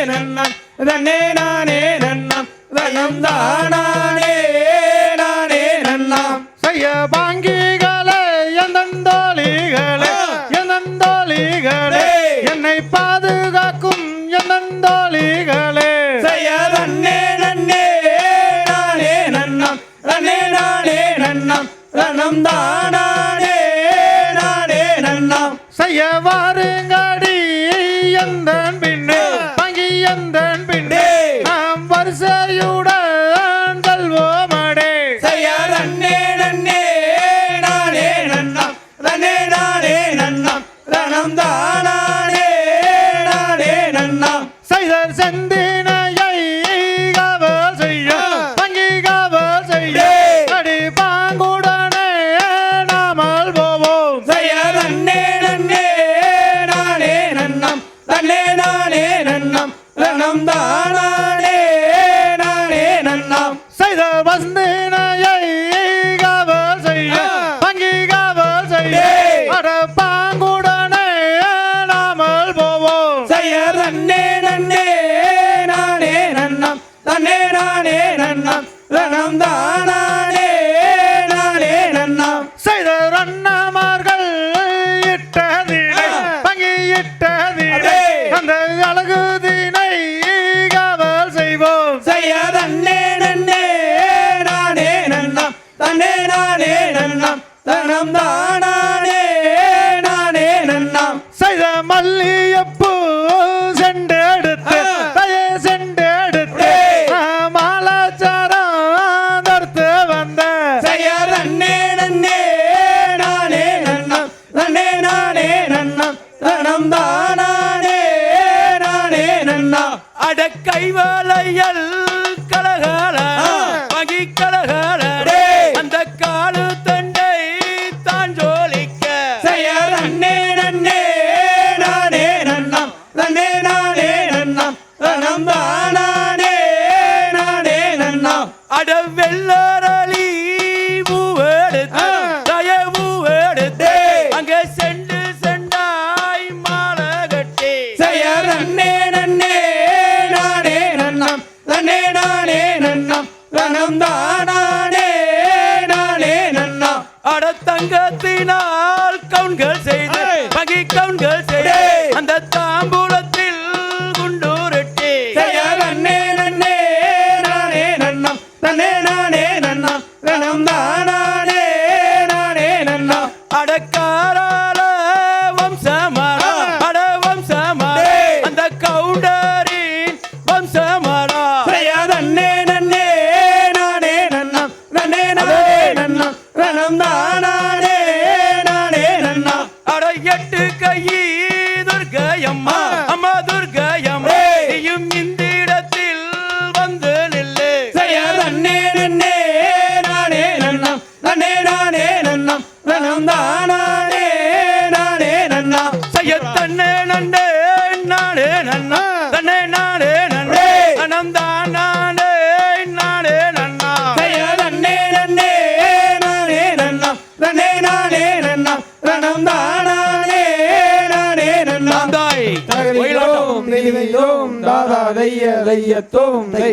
தன்னே நானே நன்னம் தனம் தானானே நானே நன்னாம் செய்ய பாங்கிகளே எந்தந்தோழிகளே எந்தந்தோழிகளே என்னை பாதுகாக்கும் எந்தந்தோழிகளே செய்ய தன்னே நன்னே நானே நன்னம் தன்னே நானே நன்னம் தனம் தானானே நானே நன்னாம் செய்ய வாருங்கடி செய்த வந்தினையை காவல் செய்ய பங்கி காவல் செய்ய. அட பாங்குடனே நாமல் போவோம். செய்ய தன்னே நன்னே நானே நன்னம். தன்னே நானே நன்னம். தனம் தானானே நானே நன்னாம். செய்த ரன்னமார்கள் தனம் தானானே நானே நன்னாம். செய்த மல்லியப்பூ செண்டெடுத்து ஆ. தயே செண்டெடுத்து அடே! மாலாச்சாரம் தடுத்து வந்த. செய்ய தன்னே நன்னே நானே நன்னம். தன்னே நானே நன்னம். தனம் தானானே நானே நன்னாம். அடக்கை வளையல் தன்னே நன்னே நானே நன்னம் தன்னே நானே நன்னம் தனம் தானானே நானே நன்னாம் அட தங்கத்தினால் கவுன்கள் செய்து. மகி கவுன்கள் செய்து. அந்த தானானே நானே நன்னாம் அட எட்டு கையி துர்கையம்மா. அம்மா துர்கையம்மா. நீயும் இந்த இடத்தில் வந்து நில்லு. செய்ய தன்னே நன்னே நானே நன்னம் தன்னே நானே நன்னம் தனம் தானானே தாய் தகதியோம் தெய்வயோம் தைய தை